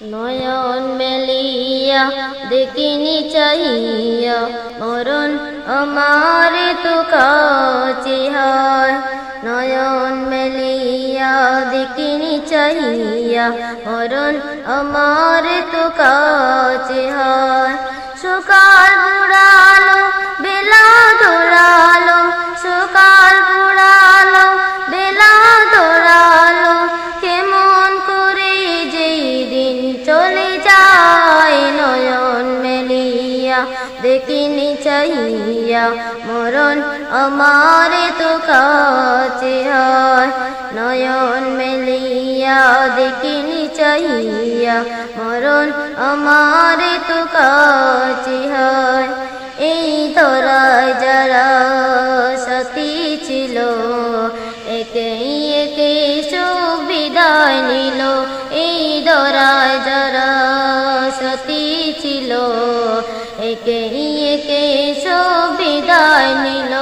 নয়ন মেলিয়া দেখিনি চাহিয়া, মরণ আমার তো কাছে হয় নয়ন মেলিয়া দেখিনি চাহিয়া, মরণ আমার তো কাছে হয় সকাল বুড়ালো বেলা দৌড়ালো সকাল মেলিয়া দেখিনি চাইয়া মরণ আমার তো কাছে হয়। নয়ন মেলিয়া, দেখিনি চাইয়া মরণ আমার তো কাছে হয় সাথী ছিল। একে একে বিদায় নিল।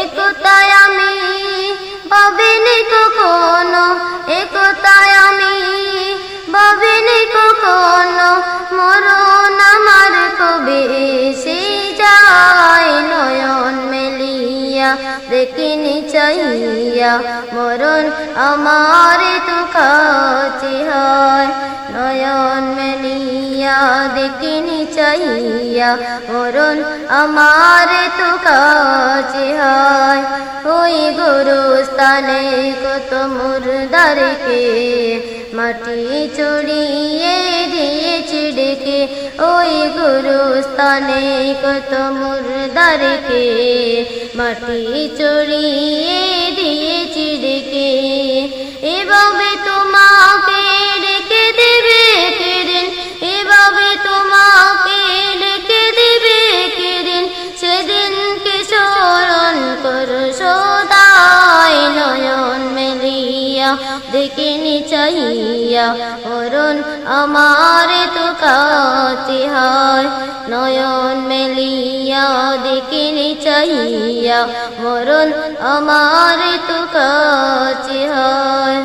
একতায় আমি ভাবিনি কখনো, একতায় আমি ভাবিনি কখনো, মরণ আমার কবে এসে যায় নয়ন মেলিয়া, দেখিনি চাইয়া মরণ আমার তো কাছে হয় দেখিনি চাইয়া মরণ আমার তো কাছে হয়। ওই গুরুস্থানে কত মুরদারকে মাটি চড়িয়ে দিয়েছি ডেকে। ওই গুরুস্থানে কত মুরদারকে মাটি চড়িয়ে দেখিনি চাহিয়া অরুণ আমার তো কাতি হয়। নয়ন মেলিয়া দেখিনি চাহিয়া মরণ আমার তো কাছে হয়।